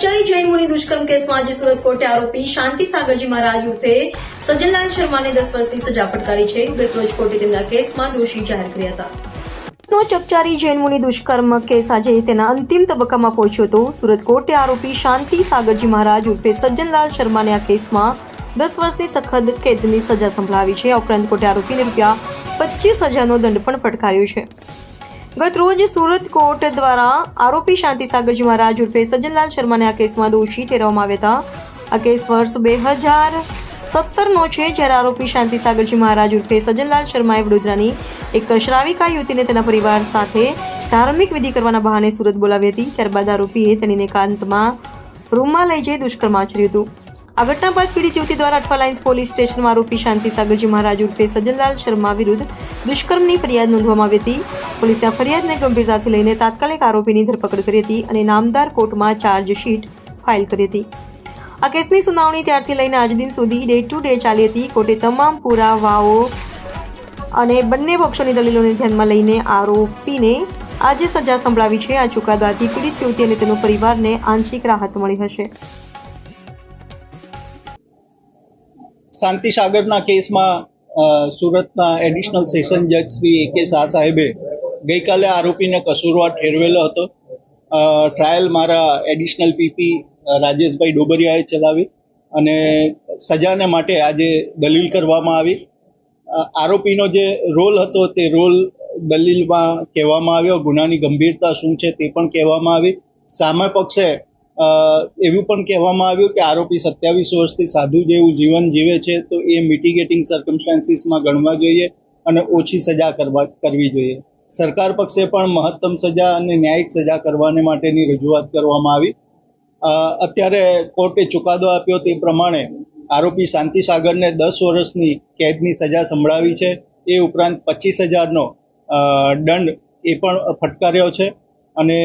ચકચારી જૈન મુનિ દુષ્કર્મ કેસમાં આજે સુરત કોર્ટે આરોપી શાંતિ સાગરજી મહારાજ ઉર્ફે સજ્જનલાલ શર્માને દસ વર્ષની સજા ફટકારી છે. ગતરોજ કોર્ટે તેમના કેસમાં દોષી જાહેર કર્યા હતા. નો ચકચારી જૈન મુનિ દુષ્કર્મ કેસ આજે તેના અંતિમ તબક્કામાં પહોંચ્યો હતો. સુરત કોર્ટે આરોપી શાંતિ સાગરજી મહારાજ ઉર્ફે સજ્જનલાલ શર્માને આ કેસમાં દસ વર્ષની સખત કેદની સજા સંભળાવી છે. આ ઉપરાંત કોર્ટે આરોપીને રૂપિયા પચીસ હજારનો દંડ પણ ફટકાર્યો છે. ગત રોજ સુરત કોર્ટ દ્વારા આરોપી શાંતિ સાગરજી મહારાજ ઉર્ફે સજ્જનલાલ શર્માને આ કેસમાં દોષી ઠેરવવામાં આવ્યા હતા. આ કેસ વર્ષ બે હજાર સત્તરનો છે જ્યારે આરોપી શાંતિ સાગરજી મહારાજ ઉર્ફે સજ્જનલાલ શર્માએ વડોદરાની એક શ્રાવિકા યુવતીને તેના પરિવાર સાથે ધાર્મિક વિધિ કરવાના બહાને સુરત બોલાવી હતી. ત્યારબાદ આરોપીએ તેણીને એકાંતમાં રૂમમાં લઈ જઈ દુષ્કર્મ આચર્યું હતું. આ ઘટના બાદ પીડિત યુવતી દ્વારા અઠવા લાઇન્સ પોલીસ સ્ટેશનમાં આરોપી શાંતિ સાગરજી મહારાજ ઉર્ફે સજ્જનલાલ શર્મા વિરુદ્ધ દુષ્કર્મની ફરિયાદ નોંધવામાં આવી હતી. પોલીસે આ ફરિયાદને ગંભીરતાથી લઈને તાત્કાલિક આરોપીની ધરપકડ કરી હતી અને નામદાર કોર્ટમાં ચાર્જશીટ ફાઇલ કરી હતી. આ કેસની સુનાવણી ત્યારથી લઈને આજ દિન સુધી ડે ટુ ડે ચાલી હતી. કોર્ટે તમામ પુરાવાઓ અને બંને પક્ષોની દલીલોને ધ્યાનમાં લઈને આરોપીને આજે સજા સંભળાવી છે. આ ચુકાદાથી પીડિત યુવતી અને તેનો પરિવારને આંશિક રાહત મળી હશે. શાંતિ સાગરના કેસમાં સુરતના એડિશનલ સેશન જજ શ્રી એ કે શાહ સાહેબે ગઈકાલે આરોપીને કસૂરવાર ઠેરવેલો હતો. ટ્રાયલ મારા એડિશનલ પીપી રાજેશભાઈ ડોબરિયાએ ચલાવી અને સજાને માટે આજે દલીલ કરવામાં આવી. આરોપીનો જે રોલ હતો તે રોલ દલીલમાં કહેવામાં આવ્યો, ગુનાની ગંભીરતા શું છે તે પણ કહેવામાં આવી. સામે પક્ષે એવું પણ કહેવામાં આવ્યું કે આરોપી સત્યાવીસ વર્ષથી સાધુ જેવું જીવન જીવે છે, તો એ મિટિગેટિંગ સર્કમસ્ટાન્સીસમાં ગણવા જોઈએ અને ઓછી સજા કરવા, કરવી જોઈએ. સરકાર પક્ષે પણ મહત્તમ સજા અને ન્યાયિક સજા કરવાને માટેની રજૂઆત કરવામાં આવી. અત્યારે કોર્ટે ચુકાદો આપ્યો તે પ્રમાણે આરોપી શાંતિ સાગરને દસ વર્ષની કેદની સજા સંભળાવી છે. એ ઉપરાંત પચીસ હજારનો દંડ એ પણ ફટકાર્યો છે. અને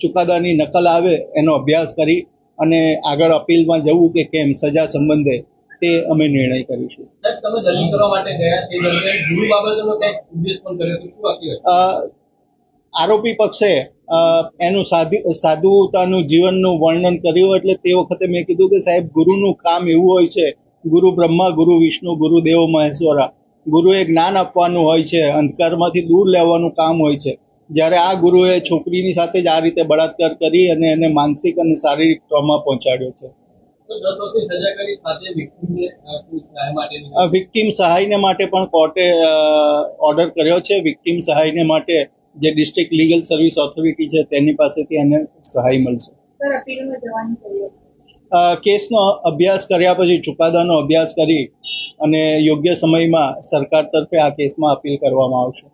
ચુકાદાની નકલ આવે એનો અભ્યાસ કરી અને આગળ અપીલમાં જવું કે કેમ સજા સંબંધે તે અમે નિર્ણય કરીશું. આરોપી પક્ષે એનું સાધુ સાધુતાનું જીવનનું વર્ણન કર્યું એટલે તે વખતે મેં કીધું કે સાહેબ ગુરુનું કામ એવું હોય છે ગુરુ બ્રહ્મા ગુરુ વિષ્ણુ ગુરુ દેવ મહેશ્વરા ગુરુએ જ્ઞાન આપવાનું હોય છે અંધકારમાંથી દૂર લેવાનું કામ હોય છે જ્યારે આ ગુરુએ છોકરીની સાથે જ આ રીતે બળાત્કાર કરી અને એને માનસિક અને શારીરિક ટ્રોમા પહોંચાડ્યો છે. વિક્ટીમ સહાયને માટે પણ કોર્ટે ઓર્ડર કર્યો છે. વિક્ટીમ સહાયને માટે જે ડિસ્ટ્રિક્ટ લીગલ સર્વિસ ઓથોરિટી છે તેની પાસેથી એને સહાય મળશે. સર અપીલમાં જવાની જરૂર અ, કેસનો અભ્યાસ કર્યા પછી ચુકાદાનો અભ્યાસ કરી અને યોગ્ય સમયમાં સરકાર તરફે આ કેસમાં અપીલ કરવામાં આવશે.